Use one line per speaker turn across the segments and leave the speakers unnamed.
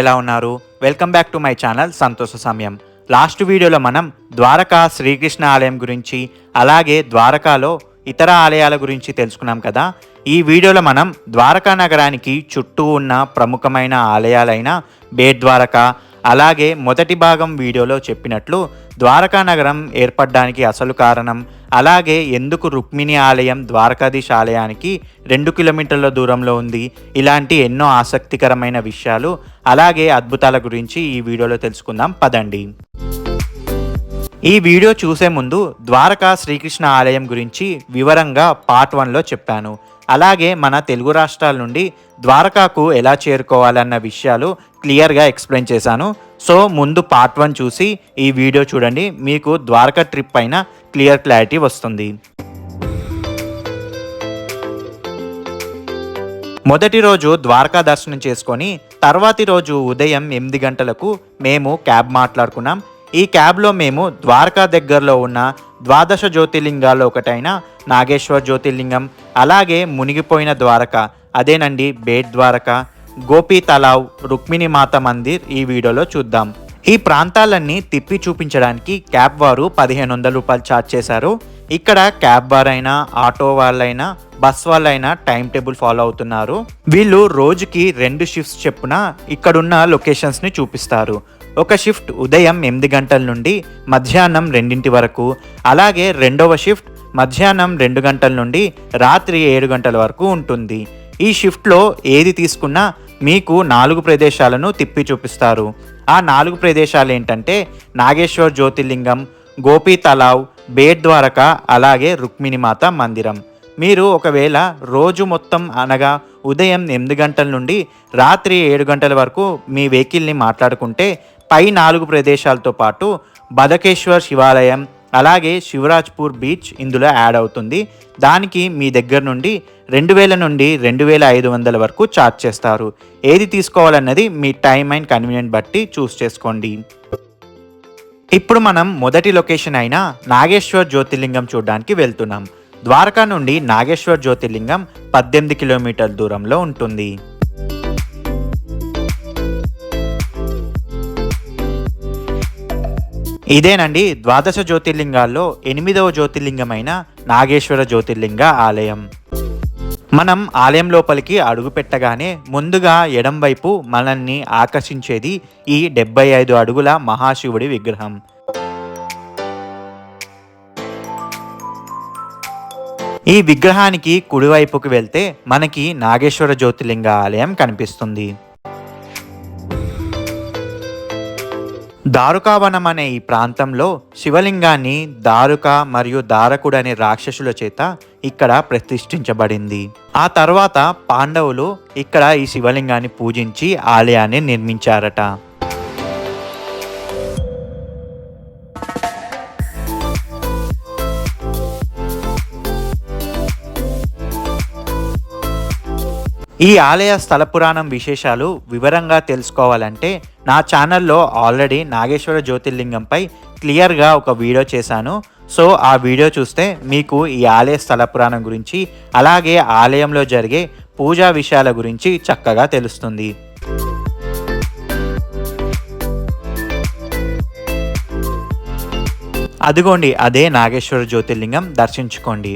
ఎలా ఉన్నారు. Welcome back to my channel Santosha Samayam last వీడియోలో మనం ద్వారకా శ్రీకృష్ణ ఆలయం గురించి అలాగే ద్వారకాలో ఇతర ఆలయాల గురించి తెలుసుకున్నాం కదా. ఈ వీడియోలో మనం ద్వారకా నగరానికి చుట్టూ ఉన్న ప్రముఖమైన ఆలయాలైన బేట్ ద్వారకా అలాగే మొదటి భాగం వీడియోలో చెప్పినట్లు ద్వారకా నగరం ఏర్పడడానికి అసలు కారణం అలాగే ఎందుకు రుక్మిణి ఆలయం ద్వారకాధీశ్ ఆలయానికి రెండు కిలోమీటర్ల దూరంలో ఉంది? ఇలాంటి ఎన్నో ఆసక్తికరమైన విషయాలు అలాగే అద్భుతాల గురించి ఈ వీడియోలో తెలుసుకుందాం. పదండి. ఈ వీడియో చూసే ముందు ద్వారకా శ్రీకృష్ణ ఆలయం గురించి వివరంగా పార్ట్ వన్లో చెప్పాను. అలాగే మన తెలుగు రాష్ట్రాల నుండి ద్వారకాకు ఎలా చేరుకోవాలన్న విషయాలు క్లియర్గా ఎక్స్ప్లెయిన్ చేశాను. సో ముందు పార్ట్ వన్ చూసి ఈ వీడియో చూడండి. మీకు ద్వారకా ట్రిప్ పైన క్లియర్ క్లారిటీ వస్తుంది. మొదటి రోజు ద్వారకా దర్శనం చేసుకొని తర్వాతి రోజు ఉదయం ఎనిమిది గంటలకు మేము క్యాబ్ మాట్లాడుకున్నాం. ఈ క్యాబ్లో మేము ద్వారకా దగ్గరలో ఉన్న ద్వాదశ జ్యోతిర్లింగాల్లో ఒకటైన నాగేశ్వర్ జ్యోతిర్లింగం అలాగే మునిగిపోయిన ద్వారక అదేనండి బేట్ ద్వారక గోపీ తలావ్ రుక్మిణి మాత మందిర్ ఈ వీడియోలో చూద్దాం. ఈ ప్రాంతాలన్నీ తిప్పి చూపించడానికి క్యాబ్ వారు పదిహేను వందల రూపాయలు ఛార్జ్ చేశారు. ఇక్కడ క్యాబ్ వారైనా ఆటో వాళ్ళైనా బస్ వాళ్ళైనా టైం టేబుల్ ఫాలో అవుతున్నారు. వీళ్ళు రోజుకి రెండు షిఫ్ట్స్ చెప్పున ఇక్కడున్న లొకేషన్స్ని చూపిస్తారు. ఒక షిఫ్ట్ ఉదయం ఎనిమిది గంటల నుండి మధ్యాహ్నం రెండింటి వరకు అలాగే రెండవ షిఫ్ట్ మధ్యాహ్నం రెండు గంటల నుండి రాత్రి ఏడు గంటల వరకు ఉంటుంది. ఈ షిఫ్ట్లో ఏది తీసుకున్నా మీకు నాలుగు ప్రదేశాలను తిప్పి చూపిస్తారు. ఆ నాలుగు ప్రదేశాలు ఏంటంటే నాగేశ్వర్ జ్యోతిర్లింగం గోపీ తలావ్ బేట్ ద్వారక అలాగే రుక్మిణిమాత మందిరం. మీరు ఒకవేళ రోజు మొత్తం అనగా ఉదయం ఎనిమిది గంటల నుండి రాత్రి ఏడు గంటల వరకు మీ వెహికల్ని మాట్లాడుకుంటే పై నాలుగు ప్రదేశాలతో పాటు బదకేశ్వర్ శివాలయం అలాగే శివరాజ్పూర్ బీచ్ ఇందులో యాడ్ అవుతుంది. దానికి మీ దగ్గర నుండి రెండు వేల నుండి రెండు వేల ఐదు వందల వరకు ఛార్జ్ చేస్తారు. ఏది తీసుకోవాలన్నది మీ టైం అండ్ కన్వీనియంట్ బట్టి చూస్ చేసుకోండి. ఇప్పుడు మనం మొదటి లొకేషన్ అయిన నాగేశ్వర్ జ్యోతిర్లింగం చూడడానికి వెళ్తున్నాం. ద్వారకా నుండి నాగేశ్వర్ జ్యోతిర్లింగం పద్దెనిమిది కిలోమీటర్ల దూరంలో ఉంటుంది. ఇదేనండి ద్వాదశ జ్యోతిర్లింగాల్లో ఎనిమిదవ జ్యోతిర్లింగమైన నాగేశ్వర జ్యోతిర్లింగ ఆలయం. మనం ఆలయం లోపలికి అడుగు పెట్టగానే ముందుగా ఎడంవైపు మనల్ని ఆకర్షించేది ఈ డెబ్బై ఐదు అడుగుల మహాశివుడి విగ్రహం. ఈ విగ్రహానికి కుడివైపుకు వెళ్తే మనకి నాగేశ్వర జ్యోతిర్లింగ ఆలయం కనిపిస్తుంది. దారుకావనం అనే ఈ ప్రాంతంలో శివలింగాన్ని దారుక మరియు దారకుడు అనే రాక్షసుల చేత ఇక్కడ ప్రతిష్ఠించబడింది. ఆ తర్వాత పాండవులు ఇక్కడ ఈ శివలింగాన్ని పూజించి ఆలయాన్ని నిర్మించారట. ఈ ఆలయ స్థల పురాణం విశేషాలు వివరంగా తెలుసుకోవాలంటే నా ఛానల్లో ఆల్రెడీ నాగేశ్వర జ్యోతిర్లింగంపై క్లియర్గా ఒక వీడియో చేశాను. సో ఆ వీడియో చూస్తే మీకు ఈ ఆలయ స్థల పురాణం గురించి అలాగే ఆలయంలో జరిగే పూజా విషయాల గురించి చక్కగా తెలుస్తుంది. అదిగోండి అదే నాగేశ్వర జ్యోతిర్లింగం దర్శించుకోండి.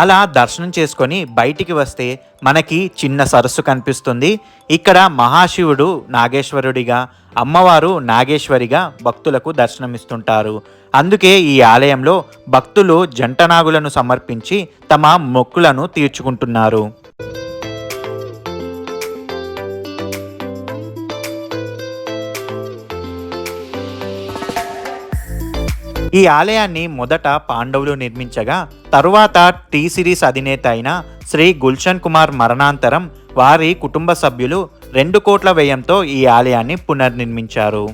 అలా దర్శనం చేసుకొని బయటికి వస్తే మనకి చిన్న సరస్సు కనిపిస్తుంది. ఇక్కడ మహాశివుడు నాగేశ్వరుడిగా అమ్మవారు నాగేశ్వరిగా భక్తులకు దర్శనమిస్తుంటారు. అందుకే ఈ ఆలయంలో భక్తులు జంటనాగులను సమర్పించి తమ మొక్కులను తీర్చుకుంటున్నారు. ఈ ఆలయాన్ని మొదట పాండవులు నిర్మించగా తరువాత టీ సిరీస్ అధినేత అయిన శ్రీ గుల్షన్ కుమార్ మరణాంతరం వారి కుటుంబ సభ్యులు రెండు కోట్ల వ్యయంతో ఈ ఆలయాన్ని పునర్నిర్మించారు.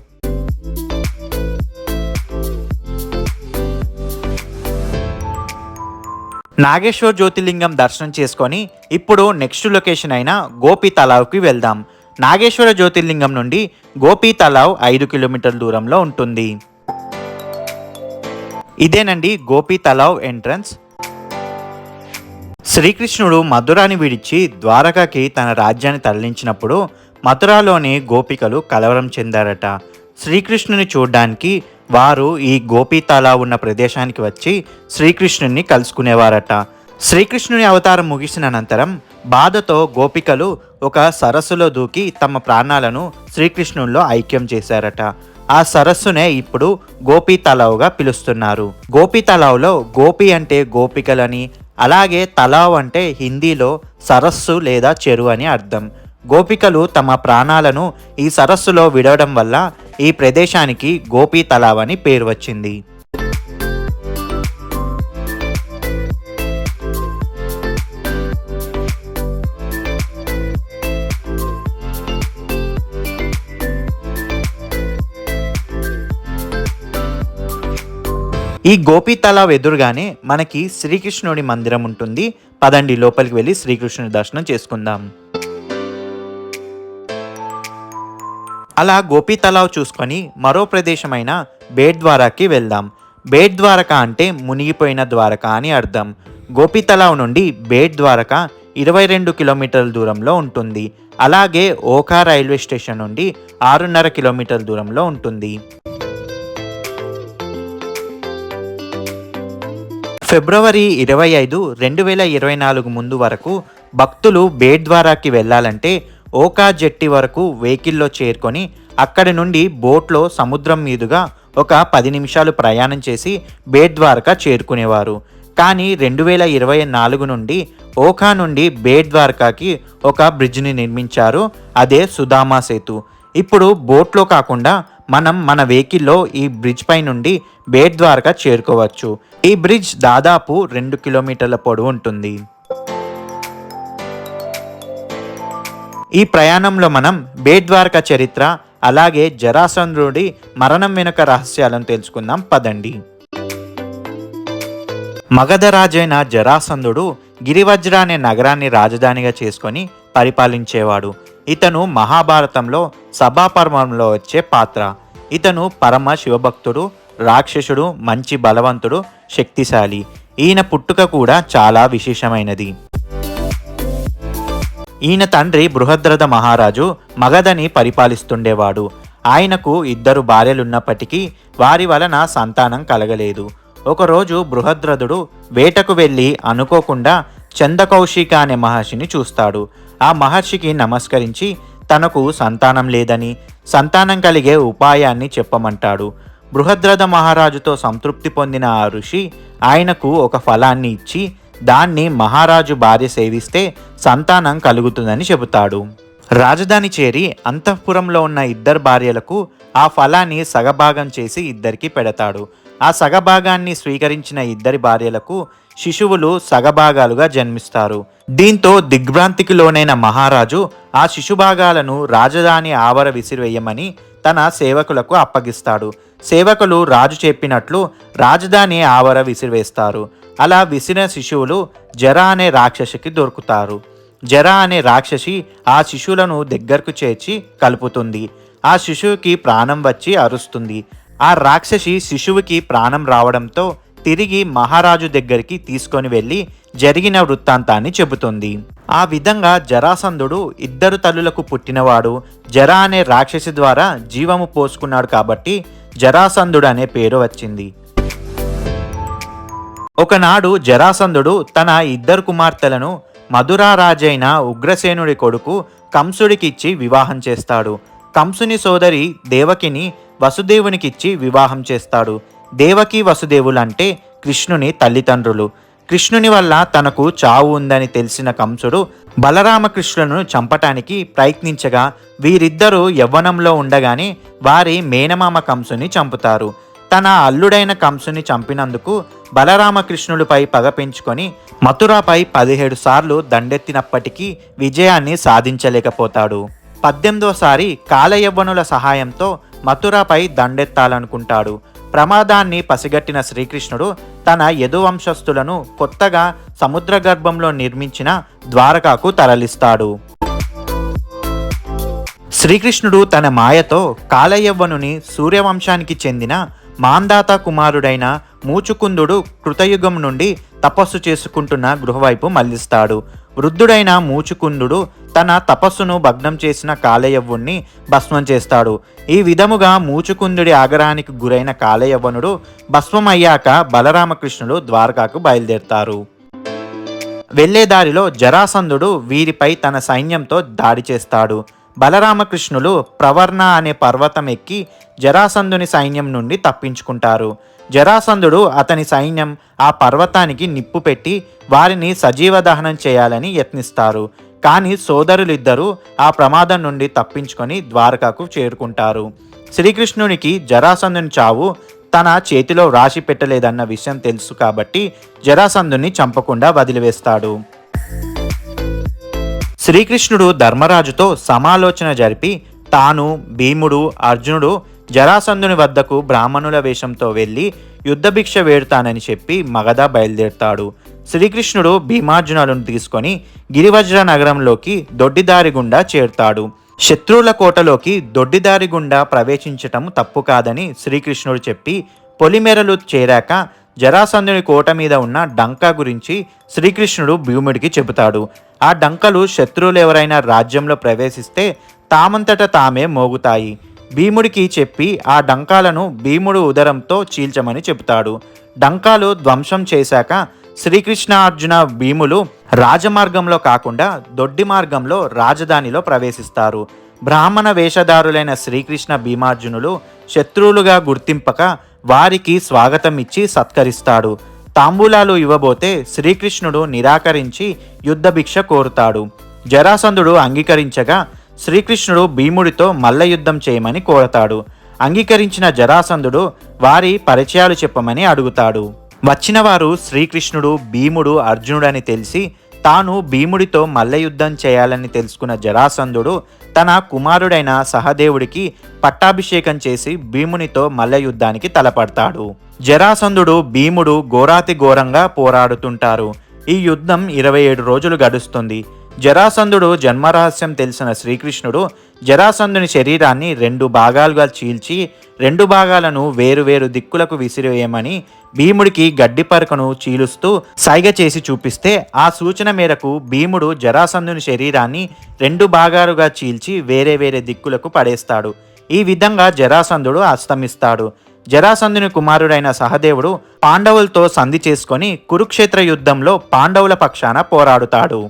నాగేశ్వర్ జ్యోతిర్లింగం దర్శనం చేసుకొని ఇప్పుడు నెక్స్ట్ లొకేషన్ అయిన గోపి తలావ్కి వెళ్దాం. నాగేశ్వర జ్యోతిర్లింగం నుండి గోపి తలావ్ ఐదు కిలోమీటర్ల దూరంలో ఉంటుంది. ఇదేనండి గోపి తలావ్ ఎంట్రన్స్. శ్రీకృష్ణుడు మధురాని విడిచి ద్వారకాకి తన రాజ్యాన్ని తరలించినప్పుడు మథురాలోని గోపికలు కలవరం చెందారట. శ్రీకృష్ణుని చూడ్డానికి వారు ఈ గోపి తలా ఉన్న ప్రదేశానికి వచ్చి శ్రీకృష్ణుని కలుసుకునేవారట. శ్రీకృష్ణుని అవతారం ముగిసిన అనంతరం బాధతో గోపికలు ఒక సరస్సులో దూకి తమ ప్రాణాలను శ్రీకృష్ణుల్లో ఐక్యం చేశారట. ఆ సరస్సునే ఇప్పుడు గోపీ తలావుగా పిలుస్తున్నారు. గోపీ తలావులో గోపి అంటే గోపికలని అలాగే తలావ్ అంటే హిందీలో సరస్సు లేదా చెరువు అని అర్థం. గోపికలు తమ ప్రాణాలను ఈ సరస్సులో విడవడం వల్ల ఈ ప్రదేశానికి గోపీ తలావ్ అని పేరు వచ్చింది. ఈ గోపీ తలావ్ ఎదురుగానే మనకి శ్రీకృష్ణుడి మందిరం ఉంటుంది. పదండి లోపలికి వెళ్ళి శ్రీకృష్ణుడి దర్శనం చేసుకుందాం. అలా గోపీ తలావ్ చూసుకొని మరో ప్రదేశమైన బేట్ ద్వారాకి వెళ్దాం. బేట్ ద్వారక అంటే మునిగిపోయిన ద్వారక అని అర్థం. గోపీ తలావ్ నుండి బేట్ ద్వారక ఇరవై రెండు కిలోమీటర్ల దూరంలో ఉంటుంది. అలాగే ఓఖా రైల్వే స్టేషన్ నుండి ఆరున్నర కిలోమీటర్ల దూరంలో ఉంటుంది. ఫిబ్రవరి ఇరవై ఐదు రెండు వేల ఇరవై నాలుగు ముందు వరకు భక్తులు బేట్ ద్వారాకి వెళ్ళాలంటే ఓకా జెట్టి వరకు వెహికల్లో చేరుకొని అక్కడి నుండి బోట్లో సముద్రం మీదుగా ఒక పది నిమిషాలు ప్రయాణం చేసి బేట్ ద్వారకా చేరుకునేవారు. కానీ రెండు వేల ఇరవై నాలుగు నుండి ఓఖా నుండి బేట్ ద్వారకాకి ఒక బ్రిడ్జ్ని నిర్మించారు అదే సుధామా సేతు. ఇప్పుడు బోట్లో కాకుండా మనం మన వెహికల్లో ఈ బ్రిడ్జ్ పై నుండి బేట్ ద్వారకా చేరుకోవచ్చు. ఈ బ్రిడ్జ్ దాదాపు రెండు కిలోమీటర్ల పొడవు ఉంటుంది. ఈ ప్రయాణంలో మనం బేట్ ద్వారక చరిత్ర అలాగే జరాసంద్రుడి మరణం వెనుక రహస్యాలను తెలుసుకుందాం. పదండి. మగధ రాజైన జరాసంధుడు గిరివజ్ర అనే నగరాన్ని రాజధానిగా చేసుకొని పరిపాలించేవాడు. ఇతను మహాభారతంలో సభాపర్వంలో వచ్చే పాత్ర. ఇతను పరమ శివభక్తుడు రాక్షసుడు మంచి బలవంతుడు శక్తిశాలి. ఈయన పుట్టుక కూడా చాలా విశేషమైనది. ఈయన తండ్రి బృహద్రథ మహారాజు మగధని పరిపాలిస్తుండేవాడు. ఆయనకు ఇద్దరు భార్యలున్నప్పటికీ వారి వలన సంతానం కలగలేదు. ఒకరోజు బృహద్రథుడు వేటకు వెళ్ళి అనుకోకుండా చందకౌశిక అనే మహర్షిని చూస్తాడు. ఆ మహర్షికి నమస్కరించి తనకు సంతానం లేదని సంతానం కలిగే ఉపాయాన్ని చెప్పమంటాడు. బృహద్రథ మహారాజుతో సంతృప్తి పొందిన ఆ ఋషి ఆయనకు ఒక ఫలాన్ని ఇచ్చి దాన్ని మహారాజు భార్య సేవిస్తే సంతానం కలుగుతుందని చెబుతాడు. రాజధాని చేరి అంతఃపురంలో ఉన్న ఇద్దరు భార్యలకు ఆ ఫలాన్ని సగభాగం చేసి ఇద్దరికి పెడతాడు. ఆ సగభాగాన్ని స్వీకరించిన ఇద్దరి భార్యలకు శిశువులు సగభాగాలుగా జన్మిస్తారు. దీంతో దిగ్భ్రాంతికి లోనైన మహారాజు ఆ శిశుభాగాలను రాజధాని ఆవర విసిరివేయమని తన సేవకులకు అప్పగిస్తాడు. సేవకులు రాజు చెప్పినట్లు రాజధాని ఆవర విసిరివేస్తారు అలా విసిరిన శిశువులు జర అనే రాక్షసికి దొరుకుతారు. జర అనే రాక్షసి ఆ శిశువులను దగ్గరకు చేర్చి కలుపుతుంది. ఆ శిశువుకి ప్రాణం వచ్చి అరుస్తుంది. ఆ రాక్షసి శిశువుకి ప్రాణం రావడంతో తిరిగి మహారాజు దగ్గరికి తీసుకొని వెళ్ళి జరిగిన వృత్తాంతాన్ని చెబుతుంది. ఆ విధంగా జరాసంధుడు ఇద్దరు తల్లులకు పుట్టినవాడు జర అనే రాక్షసి ద్వారా జీవము పోసుకున్నాడు కాబట్టి జరాసంధుడు అనే పేరు వచ్చింది. ఒకనాడు జరాసంధుడు తన ఇద్దరు కుమార్తెలను మధురారాజైన ఉగ్రసేనుడి కొడుకు కంసుడికిచ్చి వివాహం చేస్తాడు. కంసుని సోదరి దేవకిని వసుదేవునికిచ్చి వివాహం చేస్తాడు. దేవకి వసుదేవులంటే కృష్ణుని తల్లిదండ్రులు. కృష్ణుని వల్ల తనకు చావు ఉందని తెలిసిన కంసుడు బలరామకృష్ణులను చంపటానికి ప్రయత్నించగా వీరిద్దరూ యవ్వనంలో ఉండగానే వారి మేనమామ కంసుని చంపుతారు. తన అల్లుడైన కంసుని చంపినందుకు బలరామకృష్ణుడిపై పగ పెంచుకొని మథురాపై పదిహేడు సార్లు దండెత్తినప్పటికీ విజయాన్ని సాధించలేకపోతాడు. పద్దెనిమిదోసారి కాలయవ్వనుల సహాయంతో మథురాపై దండెత్తాలనుకుంటాడు. ప్రమాదాన్ని పసిగట్టిన శ్రీకృష్ణుడు తన యదువంశస్థులను కొత్తగా సముద్ర గర్భంలో నిర్మించిన ద్వారకాకు తరలిస్తాడు. శ్రీకృష్ణుడు తన మాయతో కాలయవ్వనుని సూర్యవంశానికి చెందిన మాందాత కుమారుడైన మూచుకుందుడు కృతయుగం నుండి తపస్సు చేసుకుంటున్న గృహవైపు మళ్ళిస్తాడు వృద్ధుడైన మూచుకుందుడు తన తపస్సును భగ్నం చేసిన కాలయవ్వుణ్ణి భస్మం చేస్తాడు. ఈ విధముగా మూచుకుందుడి ఆగ్రహానికి గురైన కాలయవ్వనుడు భస్మమయ్యాక బలరామకృష్ణుడు ద్వారకాకు బయలుదేరతారు. వెళ్ళేదారిలో జరాసంధుడు వీరిపై తన సైన్యంతో దాడి చేస్తాడు. బలరామకృష్ణులు ప్రవర్ణ అనే పర్వతం ఎక్కి జరాసంధుని సైన్యం నుండి తప్పించుకుంటారు. జరాసంధుడు అతని సైన్యం ఆ పర్వతానికి నిప్పు పెట్టి వారిని సజీవ దహనం చేయాలని యత్నిస్తారు. కానీ సోదరులిద్దరూ ఆ ప్రమాదం నుండి తప్పించుకొని ద్వారకాకు చేరుకుంటారు. శ్రీకృష్ణునికి జరాసంధుని చావు తన చేతిలో రాసి పెట్టలేదన్న విషయం తెలుసు కాబట్టి జరాసంధుని చంపకుండా వదిలివేస్తాడు. శ్రీకృష్ణుడు ధర్మరాజుతో సమాలోచన జరిపి తాను భీముడు అర్జునుడు జరాసంధుని వద్దకు బ్రాహ్మణుల వేషంతో వెళ్ళి యుద్ధభిక్ష వేడుతానని చెప్పి మగధ బయలుదేరుతాడు. శ్రీకృష్ణుడు భీమార్జునులను తీసుకొని గిరివజ్ర నగరంలోకి దొడ్డిదారి గుండా చేరుతాడు. శత్రువుల కోటలోకి దొడ్డిదారి గుండా ప్రవేశించటం తప్పు కాదని శ్రీకృష్ణుడు చెప్పి పొలిమేరలు చేరాక జరాసంధుని కోట మీద ఉన్న డంకా గురించి శ్రీకృష్ణుడు భీముడికి చెబుతాడు. ఆ డంకలు శత్రువులు ఎవరైనా రాజ్యంలో ప్రవేశిస్తే తామంతట తామే మోగుతాయి. భీముడికి చెప్పి ఆ డంకాలను భీముడు ఉదరంతో చీల్చమని చెబుతాడు. డంకాలు ధ్వంసం చేశాక శ్రీకృష్ణ అర్జున భీములు రాజమార్గంలో కాకుండా దొడ్డి మార్గంలో రాజధానిలో ప్రవేశిస్తారు. బ్రాహ్మణ వేషధారులైన శ్రీకృష్ణ భీమార్జునులు శత్రువులుగా గుర్తింపక వారికి స్వాగతం ఇచ్చి సత్కరిస్తాడు. తాంబూలాలు ఇవ్వబోతే శ్రీకృష్ణుడు నిరాకరించి యుద్ధభిక్ష కోరుతాడు. జరాసంధుడు అంగీకరించగా శ్రీకృష్ణుడు భీముడితో మల్ల యుద్ధం చేయమని కోరతాడు. అంగీకరించిన జరాసంధుడు వారి పరిచయాలు చెప్పమని అడుగుతాడు. వచ్చినవారు శ్రీకృష్ణుడు భీముడు అర్జునుడని తెలిసి తాను భీముడితో మల్లయుద్ధం చేయాలని తెలుసుకున్న జరాసంధుడు తన కుమారుడైన సహదేవుడికి పట్టాభిషేకం చేసి భీమునితో మల్లయుద్ధానికి తలపడతాడు. జరాసంధుడు భీముడు ఘోరాతి ఘోరంగా పోరాడుతుంటారు. ఈ యుద్ధం ఇరవై ఏడు రోజులు గడుస్తుంది. జరాసంధుడు జన్మరహస్యం తెలిసిన శ్రీకృష్ణుడు జరాసంధుని శరీరాన్ని రెండు భాగాలుగా చీల్చి రెండు భాగాలను వేరువేరు దిక్కులకు విసిరేయమని భీముడికి గడ్డి పరకను చీలుస్తూ సైగ చేసి చూపిస్తే ఆ సూచన మేరకు భీముడు జరాసంధుని శరీరాన్ని రెండు భాగాలుగా చీల్చి వేరే వేరే దిక్కులకు పడేస్తాడు. ఈ విధంగా జరాసంధుడు అస్తమిస్తాడు. జరాసంధుని కుమారుడైన సహదేవుడు పాండవులతో సంధి చేసుకొని కురుక్షేత్ర యుద్ధంలో పాండవుల పక్షాన పోరాడుతాడు.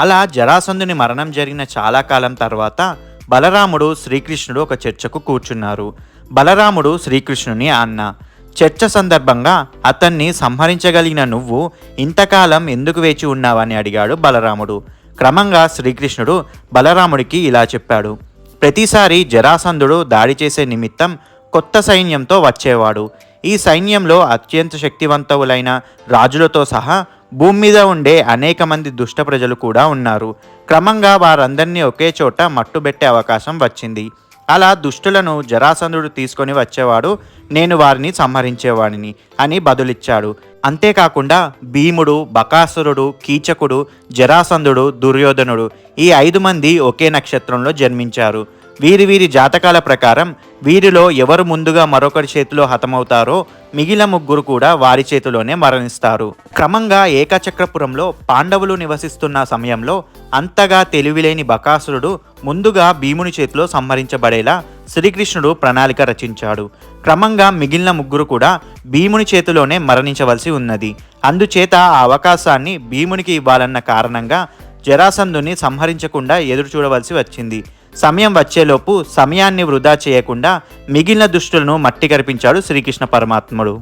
అలా జరాసంధుని మరణం జరిగిన చాలా కాలం తర్వాత బలరాముడు శ్రీకృష్ణుడు ఒక చర్చకు కూర్చున్నారు. బలరాముడు శ్రీకృష్ణుని అన్న. చర్చ సందర్భంగా అతన్ని సంహరించగలిగిన నువ్వు ఇంతకాలం ఎందుకు వేచి ఉన్నావని అడిగాడు బలరాముడు. క్రమంగా శ్రీకృష్ణుడు బలరాముడికి ఇలా చెప్పాడు. ప్రతిసారి జరాసంధుడు దాడి చేసే నిమిత్తం కొత్త సైన్యంతో వచ్చేవాడు. ఈ సైన్యంలో అత్యంత శక్తివంతవులైన రాజులతో సహా భూమి మీద ఉండే అనేక మంది దుష్ట ప్రజలు కూడా ఉన్నారు. క్రమంగా వారందరినీ ఒకే చోట మట్టుబెట్టే అవకాశం వచ్చింది. అలా దుష్టులను జరాసంధుడు తీసుకొని వచ్చేవాడు నేను వారిని సంహరించేవాడిని అని బదులిచ్చాడు. అంతేకాకుండా భీముడు బకాసురుడు కీచకుడు జరాసంధుడు దుర్యోధనుడు ఈ ఐదు మంది ఒకే నక్షత్రంలో జన్మించారు. వీరి వీరి జాతకాల ప్రకారం వీరిలో ఎవరు ముందుగా మరొకరి చేతిలో హతమవుతారో మిగిలిన ముగ్గురు కూడా వారి చేతిలోనే మరణిస్తారు. క్రమంగా ఏకచక్రపురంలో పాండవులు నివసిస్తున్న సమయంలో అంతగా తెలివిలేని బకాసురుడు ముందుగా భీముని చేతిలో సంహరించబడేలా శ్రీకృష్ణుడు ప్రణాళిక రచించాడు. క్రమంగా మిగిలిన ముగ్గురు కూడా భీముని చేతిలోనే మరణించవలసి ఉన్నది. అందుచేత ఆ అవకాశాన్ని భీమునికి ఇవ్వాలన్న కారణంగా జరాసంధుని సంహరించకుండా ఎదురు చూడవలసి వచ్చింది. సమయం వచ్చేలోపు సమయాన్ని వృధా చేయకుండా మిగిలిన దుష్టులను మట్టి కరిపించాడు శ్రీకృష్ణ పరమాత్ముడు.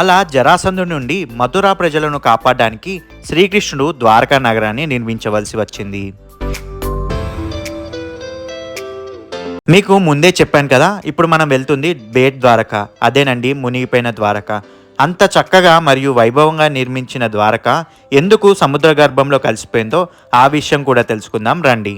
అలా జరాసంధు నుండి మథురా ప్రజలను కాపాడడానికి శ్రీకృష్ణుడు ద్వారకా నగరాన్ని నిర్మించవలసి వచ్చింది. మీకు ముందే చెప్పాను కదా ఇప్పుడు మనం వెళ్తుంది బేట్ ద్వారక అదేనండి మునిగిపోయిన ద్వారక. అంత చక్కగా మరియు వైభవంగా నిర్మించిన ద్వారక ఎందుకు సముద్ర గర్భంలో కలిసిపోయిందో ఆ విషయం కూడా తెలుసుకుందాం రండి.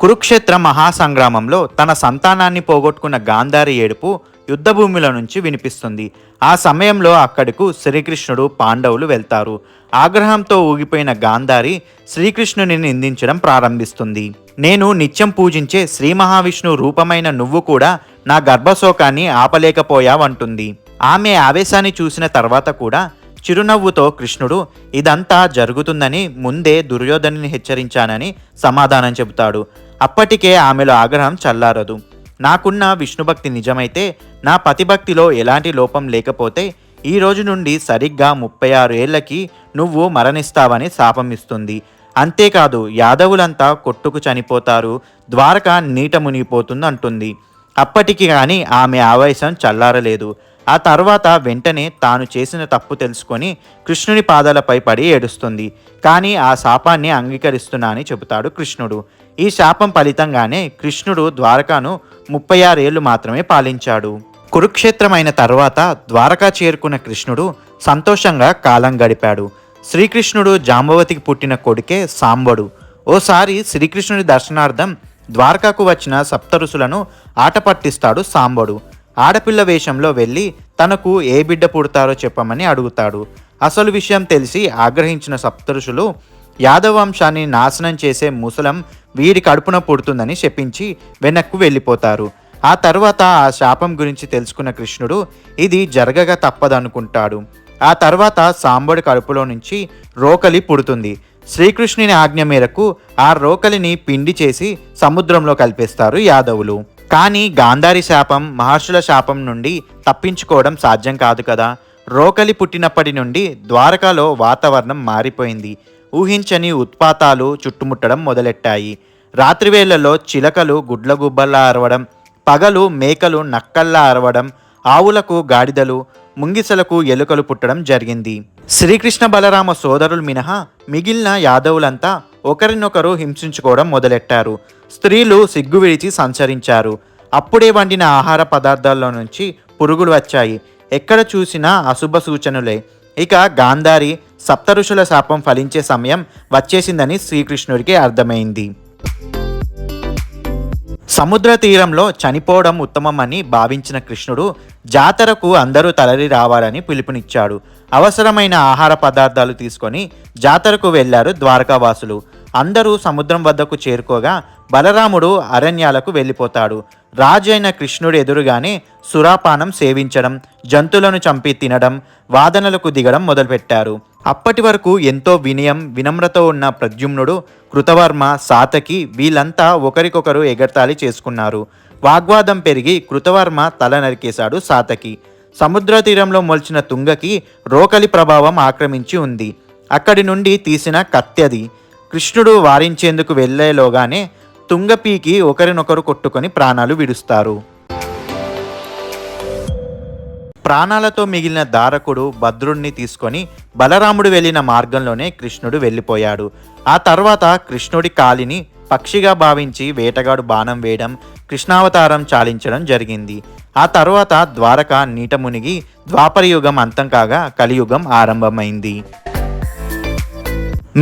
కురుక్షేత్ర మహాసంగ్రామంలో తన సంతానాన్ని పోగొట్టుకున్న గాంధారి ఏడుపు యుద్ధభూమిలో నుంచి వినిపిస్తుంది. ఆ సమయంలో అక్కడకు శ్రీకృష్ణుడు పాండవులు వెళ్తారు. ఆగ్రహంతో ఊగిపోయిన గాంధారి శ్రీకృష్ణుని నిందించడం ప్రారంభిస్తుంది. నేను నిత్యం పూజించే శ్రీ మహావిష్ణు రూపమైన నువ్వు కూడా నా గర్భశోకాన్ని ఆపలేకపోయావంటుంది. ఆమె ఆవేశాన్ని చూసిన తర్వాత కూడా చిరునవ్వుతో కృష్ణుడు ఇదంతా జరుగుతుందని ముందే దుర్యోధనుని హెచ్చరించానని సమాధానం చెబుతాడు. అప్పటికే ఆమెలో ఆగ్రహం చల్లారదు. నాకున్న విష్ణుభక్తి నిజమైతే నా పతిభక్తిలో ఎలాంటి లోపం లేకపోతే ఈ రోజు నుండి సరిగ్గా ముప్పై ఆరు ఏళ్ళకి నువ్వు మరణిస్తావని శాపం ఇస్తుంది. అంతేకాదు యాదవులంతా కొట్టుకు చనిపోతారు ద్వారక నీట మునిగిపోతుంది అంటుంది. అప్పటికి కానీ ఆమె ఆవేశం చల్లారలేదు. ఆ తర్వాత వెంటనే తాను చేసిన తప్పు తెలుసుకొని కృష్ణుని పాదాలపై పడి ఏడుస్తుంది. కానీ ఆ శాపాన్ని అంగీకరిస్తున్నా అని చెబుతాడు కృష్ణుడు. ఈ శాపం ఫలితంగానే కృష్ణుడు ద్వారకాను ముప్పై ఆరేళ్ళు మాత్రమే పాలించాడు. కురుక్షేత్రమైన తర్వాత ద్వారకా చేరుకున్న కృష్ణుడు సంతోషంగా కాలం గడిపాడు. శ్రీకృష్ణుడు జాంబవతికి పుట్టిన కొడుకే సాంబడు. ఓసారి శ్రీకృష్ణుడి దర్శనార్థం ద్వారకాకు వచ్చిన సప్తరుసులను ఆట పట్టిస్తాడు సాంబడు. ఆడపిల్ల వేషంలో వెళ్ళి తనకు ఏ బిడ్డ పుడతారో చెప్పమని అడుగుతాడు. అసలు విషయం తెలిసి ఆగ్రహించిన సప్తరుషులు యాదవ వంశాన్ని నాశనం చేసే ముసలం వీరి కడుపున పుడుతుందని శపించి వెనక్కు వెళ్ళిపోతారు. ఆ తర్వాత ఆ శాపం గురించి తెలుసుకున్న కృష్ణుడు ఇది జరగక తప్పదనుకుంటాడు. ఆ తర్వాత సాంబడి కడుపులో నుంచి రోకలి పుడుతుంది. శ్రీకృష్ణుని ఆజ్ఞ మేరకు ఆ రోకలిని పిండి చేసి సముద్రంలో కలిపేస్తారు యాదవులు. కానీ గాంధారి శాపం మహర్షుల శాపం నుండి తప్పించుకోవడం సాధ్యం కాదు కదా. రోకలి పుట్టినప్పటి నుండి ద్వారకాలో వాతావరణం మారిపోయింది. ఊహించని ఉత్పాతాలు చుట్టుముట్టడం మొదలెట్టాయి. రాత్రివేళ్ళలో చిలకలు గుడ్లగుబ్బల్లా అరవడం పగలు మేకలు నక్కల్లా అరవడం ఆవులకు గాడిదలు ముంగిసలకు ఎలుకలు పుట్టడం జరిగింది. శ్రీకృష్ణ బలరామ సోదరులు మినహా మిగిలిన యాదవులంతా ఒకరినొకరు హింసించుకోవడం మొదలెట్టారు. స్త్రీలు సిగ్గు విడిచి సంచరించారు. అప్పుడే వండిన ఆహార పదార్థాల్లో నుంచి పురుగులు వచ్చాయి. ఎక్కడ చూసినా అశుభ సూచనలే. ఇక గాంధారి సప్తఋషుల శాపం ఫలించే సమయం వచ్చేసిందని శ్రీకృష్ణుడికి అర్థమైంది. సముద్ర తీరంలో చనిపోవడం ఉత్తమమని భావించిన కృష్ణుడు జాతరకు అందరూ తలరి రావాలని పిలుపునిచ్చాడు. అవసరమైన ఆహార పదార్థాలు తీసుకొని జాతరకు వెళ్ళారు ద్వారకావాసులు. అందరూ సముద్రం వద్దకు చేరుకోగా బలరాముడు అరణ్యాలకు వెళ్ళిపోతాడు. రాజు అయిన కృష్ణుడు ఎదురుగానే సురాపానం సేవించడం జంతువులను చంపి తినడం వాదనలకు దిగడం మొదలుపెట్టారు. అప్పటి వరకు ఎంతో వినయం వినమ్రత ఉన్న ప్రద్యుమ్నుడు కృతవర్మ సాతకి వీళ్ళంతా ఒకరికొకరు ఎగర్తాళి చేసుకున్నారు. వాగ్వాదం పెరిగి కృతవర్మ తల నరికేశాడు సాతకి. సముద్ర తీరంలో మొలిచిన తుంగకి రోకలి ప్రభావం ఆక్రమించి ఉంది. అక్కడి నుండి తీసిన కత్యది. కృష్ణుడు వారించేందుకు వెళ్ళేలోగానే తుంగపీకి ఒకరినొకరు కొట్టుకొని ప్రాణాలు విడుస్తారు. ప్రాణాలతో మిగిలిన దారకుడు భద్రుణ్ణి తీసుకొని బలరాముడు వెళ్ళిన మార్గంలోనే కృష్ణుడు వెళ్ళిపోయాడు. ఆ తర్వాత కృష్ణుడి కాలిని పక్షిగా భావించి వేటగాడు బాణం వేయడం కృష్ణావతారం చాలించడం జరిగింది. ఆ తర్వాత ద్వారక నీట మునిగి ద్వాపరయుగం అంతం కాగా కలియుగం ఆరంభమైంది.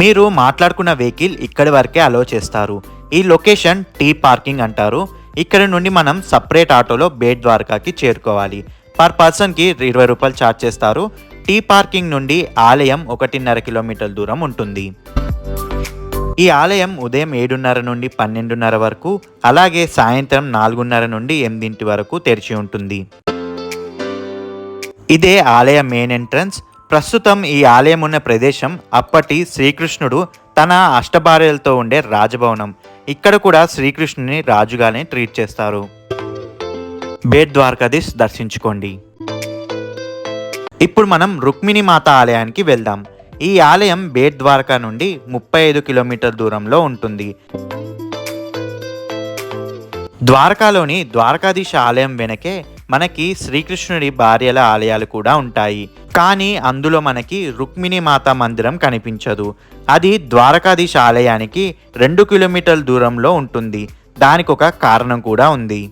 మీరు మాట్లాడుకున్న వెహికల్ ఇక్కడి వరకే అలో చేస్తారు. ఈ లొకేషన్ టీ పార్కింగ్ అంటారు. ఇక్కడ నుండి మనం సపరేట్ ఆటోలో బేట్ ద్వారకాకి చేరుకోవాలి. పర్ పర్సన్కి ఇరవై రూపాయలు ఛార్జ్ చేస్తారు. టీ పార్కింగ్ నుండి ఆలయం ఒకటిన్నర కిలోమీటర్ల దూరం ఉంటుంది. ఈ ఆలయం ఉదయం ఏడున్నర నుండి పన్నెండున్నర వరకు అలాగే సాయంత్రం నాలుగున్నర నుండి ఎనిమిదింటి వరకు తెరిచి ఉంటుంది. ఇదే ఆలయ మెయిన్ ఎంట్రన్స్. ప్రస్తుతం ఈ ఆలయం ఉన్న ప్రదేశం అప్పటి శ్రీకృష్ణుడు తన అష్టభార్యలతో ఉండే రాజభవనం. ఇక్కడ కూడా శ్రీకృష్ణుని రాజుగానే ట్రీట్ చేస్తారు. బేట్ ద్వారకాధీష్ దర్శించుకోండి. ఇప్పుడు మనం రుక్మిణి మాత ఆలయానికి వెళ్దాం. ఈ ఆలయం బేట్ ద్వారకా నుండి ముప్పై ఐదు కిలోమీటర్ దూరంలో ఉంటుంది. ద్వారకాలోని ద్వారకాధీశ ఆలయం వెనకే మనకి శ్రీకృష్ణుడి భార్యల ఆలయాలు కూడా ఉంటాయి. కానీ అందులో మనకి రుక్మిణి మాత మందిరం కనిపించదు. అది ద్వారకాధీశ ఆలయానికి రెండు కిలోమీటర్ల దూరంలో ఉంటుంది. దానికి ఒక కారణం కూడా ఉంది.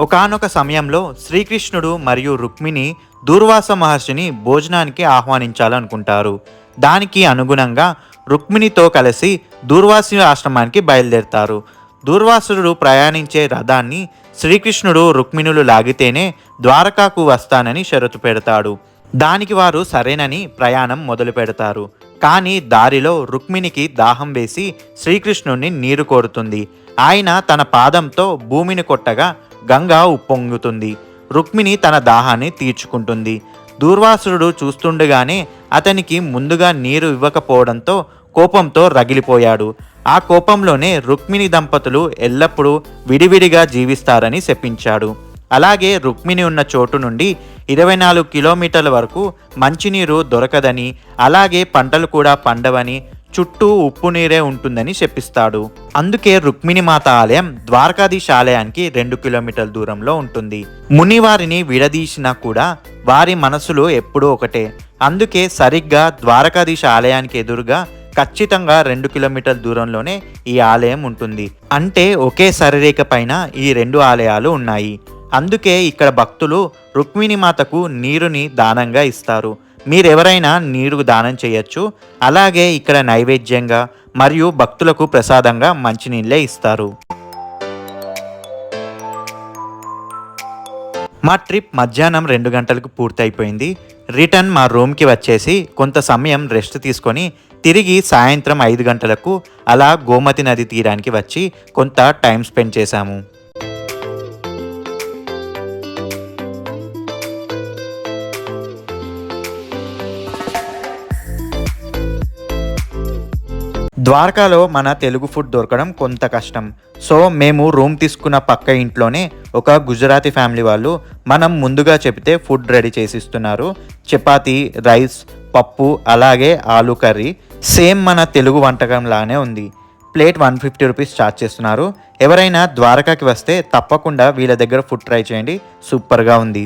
ఒకానొక సమయంలో శ్రీకృష్ణుడు మరియు రుక్మిణి దూర్వాస మహర్షిని భోజనానికి ఆహ్వానించాలనుకుంటారు. దానికి అనుగుణంగా రుక్మిణితో కలిసి దూర్వాసి ఆశ్రమానికి బయలుదేరతారు. దూర్వాసుడు ప్రయాణించే రథాన్ని శ్రీకృష్ణుడు రుక్మిణులు లాగితేనే ద్వారకాకు వస్తానని షరతు పెడతాడు. దానికి వారు సరేనని ప్రయాణం మొదలు పెడతారు. కానీ దారిలో రుక్మిణికి దాహం వేసి శ్రీకృష్ణుణ్ణి నీరు కోరుతుంది. ఆయన తన పాదంతో భూమిని కొట్టగా గంగా ఉప్పొంగుతుంది. రుక్మిణి తన దాహాన్ని తీర్చుకుంటుంది. దూర్వాసురుడు చూస్తుండగానే అతనికి ముందుగా నీరు ఇవ్వకపోవడంతో కోపంతో రగిలిపోయాడు. ఆ కోపంలోనే రుక్మిణి దంపతులు ఎల్లప్పుడూ విడివిడిగా జీవిస్తారని శపించాడు. అలాగే రుక్మిణి ఉన్న చోటు నుండి ఇరవై నాలుగు కిలోమీటర్ల వరకు మంచినీరు దొరకదని అలాగే పంటలు కూడా పండవని చుట్టూ ఉప్పు నీరే ఉంటుందని చెప్పిస్తాడు. అందుకే రుక్మిణి మాత ఆలయం ద్వారకాధీశ ఆలయానికి రెండు కిలోమీటర్ల దూరంలో ఉంటుంది. మునివారిని విడదీసినా కూడా వారి మనసులు ఎప్పుడూ ఒకటే. అందుకే సరిగ్గా ద్వారకాధీశ ఆలయానికి ఎదురుగా ఖచ్చితంగా రెండు కిలోమీటర్ల దూరంలోనే ఈ ఆలయం ఉంటుంది. అంటే ఒకే సరిరేఖ పైన ఈ రెండు ఆలయాలు ఉన్నాయి. అందుకే ఇక్కడ భక్తులు రుక్మిణి మాతకు నీరుని దానంగా ఇస్తారు. మీరెవరైనా నీరు దానం చేయొచ్చు. అలాగే ఇక్కడ నైవేద్యంగా మరియు భక్తులకు ప్రసాదంగా మంచినీళ్ళే ఇస్తారు. మా ట్రిప్ మధ్యాహ్నం రెండు గంటలకు పూర్తయిపోయింది. రిటర్న్ మా రూమ్కి వచ్చేసి కొంత సమయం రెస్ట్ తీసుకొని తిరిగి సాయంత్రం ఐదు గంటలకు అలా గోమతి నది తీరానికి వచ్చి కొంత టైం స్పెండ్ చేశాము. ద్వారకాలో మన తెలుగు ఫుడ్ దొరకడం కొంత కష్టం. సో మేము రూమ్ తీసుకున్న పక్క ఇంట్లోనే ఒక గుజరాతీ ఫ్యామిలీ వాళ్ళు మనం ముందుగా చెబితే ఫుడ్ రెడీ చేసి ఇస్తున్నారు చపాతి రైస్ పప్పు అలాగే ఆలు కర్రీ సేమ్ మన తెలుగు వంటకం లానే ఉంది. Plate one fifty rupees charge చేస్తున్నారు. ఎవరైనా ద్వారకాకి వస్తే తప్పకుండా వీళ్ళ దగ్గర ఫుడ్ ట్రై చేయండి. సూపర్గా ఉంది.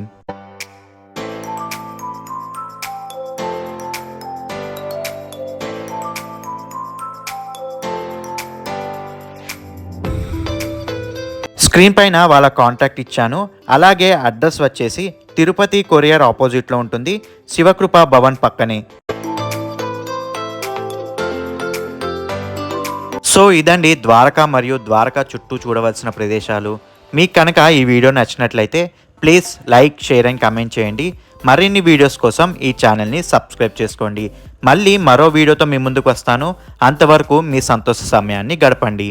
స్క్రీన్ పైన వాళ్ళ కాంటాక్ట్ ఇచ్చాను. అలాగే అడ్రస్ వచ్చేసి తిరుపతి కొరియర్ ఆపోజిట్లో ఉంటుంది. శివకృప భవన్ పక్కనే. సో ఇదండి ద్వారకా మరియు ద్వారకా చుట్టూ చూడవలసిన ప్రదేశాలు. మీకు కనుక ఈ వీడియో నచ్చినట్లయితే please like share and comment చేయండి. మరిన్ని వీడియోస్ కోసం ఈ ఛానల్ని సబ్స్క్రైబ్ చేసుకోండి. మళ్ళీ మరో వీడియోతో మీ ముందుకు వస్తాను. అంతవరకు మీ సంతోష సమయాన్ని గడపండి.